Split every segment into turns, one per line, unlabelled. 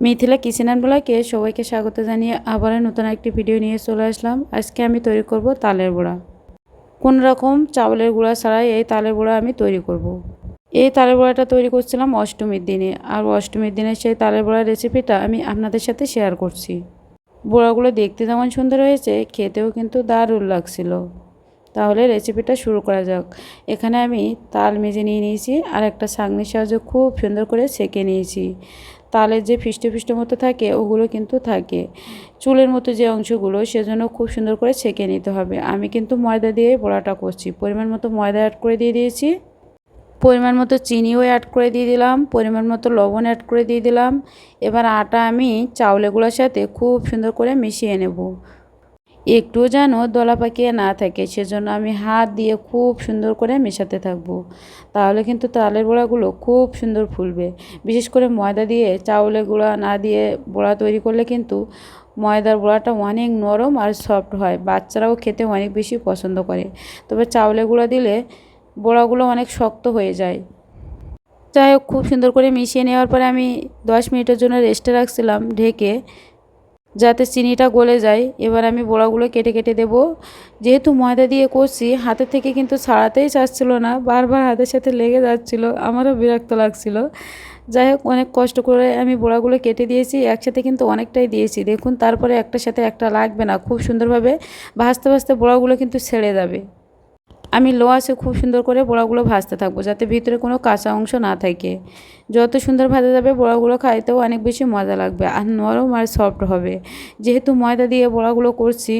Mithila kitchen ব্লকে সবাইকে স্বাগত জানিয়ে আবার নতুন একটি ভিডিও নিয়ে চলে আসলাম। আজকে আমি তৈরি করব তালের বড়া। কোন রকম চাউলের গুঁড়া ছাড়াই এই তালের বড়া আমি তৈরি করব। এই তালের বড়াটা তৈরি করছিলাম অষ্টমীর দিনে আর অষ্টমীর দিনে সেই তালের বড়ার রেসিপিটা আমি আপনাদের সাথে শেয়ার করছি। বড়াগুলো দেখতে যেমন সুন্দর হয়েছে, খেতেও কিন্তু দারুণ লাগছিল। তাহলে রেসিপিটা শুরু করা যাক। এখানে আমি তাল মেজে নিয়ে নিয়েছি আর একটা ছাঁকনির সাহায্যে খুব সুন্দর করে সেঁকে নিয়েছি। তালের যে ফিষ্ট ফিষ্ট মতো থাকে, ওগুলো কিন্তু থাকে। চুলের মতো যে অংশগুলো, সেজন্য খুব সুন্দর করে ছেঁকে নিতে হবে। আমি কিন্তু ময়দা দিয়ে বড়াটা করছি। পরিমাণ মতো ময়দা অ্যাড করে দিয়ে দিয়েছি। পরিমাণ মতো চিনিও অ্যাড করে দিয়ে দিলাম। পরিমাণ মতো লবণ অ্যাড করে দিয়ে দিলাম। এবার আটা আমি চাউলেগুলোর সাথে খুব সুন্দর করে মিশিয়ে নেব। একটুও যেন দলা পাকিয়ে না থাকে, সেজন্য আমি হাত দিয়ে খুব সুন্দর করে মেশাতে থাকব। তাহলে কিন্তু তালের বড়াগুলো খুব সুন্দর ফুলবে। বিশেষ করে ময়দা দিয়ে, চাউলের গুঁড়া না দিয়ে বড়া তৈরি করলে কিন্তু ময়দার বড়াটা অনেক নরম আর সফট হয়। বাচ্চারাও খেতে অনেক বেশি পছন্দ করে। তবে চাউলের গুঁড়া দিলে বড়াগুলো অনেক শক্ত হয়ে যায়। যাই হোক, খুব সুন্দর করে মিশিয়ে নেওয়ার পরে আমি দশ মিনিটের জন্য রেস্টে রাখছিলাম, ঢেকে যাতে চিনিটা গলে যায়। এবার আমি বড়াগুলো কেটে কেটে দেব। যেহেতু ময়দা দিয়ে করছি, হাতে থেকে কিন্তু ছাড়াতেই চাচ্ছিলো না, বারবার হাতের সাথে লেগে যাচ্ছিল, আমারও বিরক্ত লাগছিল। যাই হোক, অনেক কষ্ট করে আমি বড়াগুলো কেটে দিয়েছি, একসাথে কিন্তু অনেকটাই দিয়েছি। দেখুন, তারপরে একটার সাথে একটা লাগবে না, খুব সুন্দরভাবে ভাজতে ভাজতে বড়াগুলো কিন্তু ছেড়ে যাবে। আমি লো আছে, খুব সুন্দর করে বড়াগুলো ভাজতে থাকব যাতে ভিতরে কোনো কাঁচা অংশ না থাকে। যত সুন্দর ভাজা যাবে বড়াগুলো খাইতেও অনেক বেশি মজা লাগবে আর নরম আর সফট হবে। যেহেতু ময়দা দিয়ে বড়াগুলো করছি,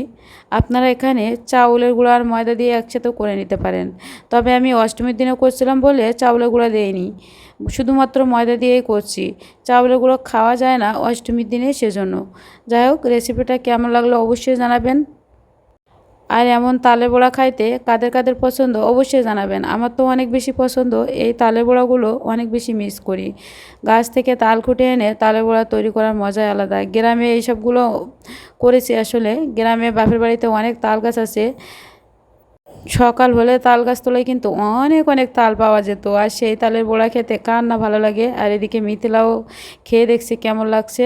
আপনারা এখানে চাউলের গুঁড়ো আর ময়দা দিয়ে একসাথেও করে নিতে পারেন। তবে আমি অষ্টমীর দিনে করছিলাম বলে চাউলের গুঁড়া দিইনি। শুধুমাত্র ময়দা দিয়েই করছি। চাউলের গুঁড়ো খাওয়া যায় না অষ্টমীর দিনে সেজন্য। যাই হোক রেসিপিটা কেমন লাগল অবশ্যই জানাবেন। আর এমন তালে বড়া খাইতে কাদের কাদের পছন্দ অবশ্যই জানাবেন। আমার তো অনেক বেশি পছন্দ, এই তালে বড়াগুলো অনেক বেশি মিস করি। গাছ থেকে তাল খুঁটে এনে তালে বড়া তৈরি করার মজাই আলাদা। গ্রামে এইসবগুলো করেছি আসলে। গ্রামে বাপের বাড়িতে অনেক তাল গাছ আছে। সকাল হলে তাল গাছ তোলায় কিন্তু অনেক অনেক তাল পাওয়া যেত। আর সেই তালের বড়া খেতে কার না ভালো লাগে? আর এদিকে মিথিলাও খেয়ে দেখছি কেমন লাগছে।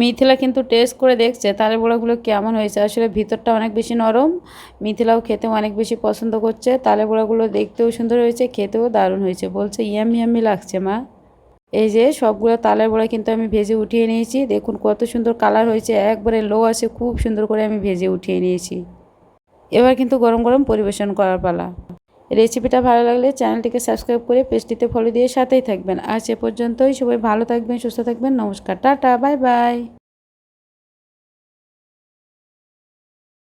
মিথিলা কিন্তু টেস্ট করে দেখছে তালের বড়াগুলো কেমন হয়েছে? আসলে ভিতরটা অনেক বেশি নরম, মিথিলাও খেতে অনেক বেশি পছন্দ করছে তালের বড়াগুলো দেখতেও সুন্দর হয়েছে, খেতেও দারুণ হয়েছে, বলছে ইয়ামি ইয়ামি লাগছে মা। এই যে সবগুলো তালের বড়া কিন্তু আমি ভেজে উঠিয়ে নিয়েছি, দেখুন কত সুন্দর কালার হয়েছে, একবারে লো আছে, খুব সুন্দর করে আমি ভেজে উঠিয়ে নিয়েছি। এবার কিন্তু গরম গরম পরিবেশন করার পালা। রেসিপিটা ভালো লাগলে চ্যানেলটিকে সাবস্ক্রাইব করে পেজটিতে ফলো দিয়ে সাথেই থাকবেন। আজ এ পর্যন্তই। সবাই ভালো থাকবেন, সুস্থ থাকবেন। নমস্কার, টাটা, বাই বাই।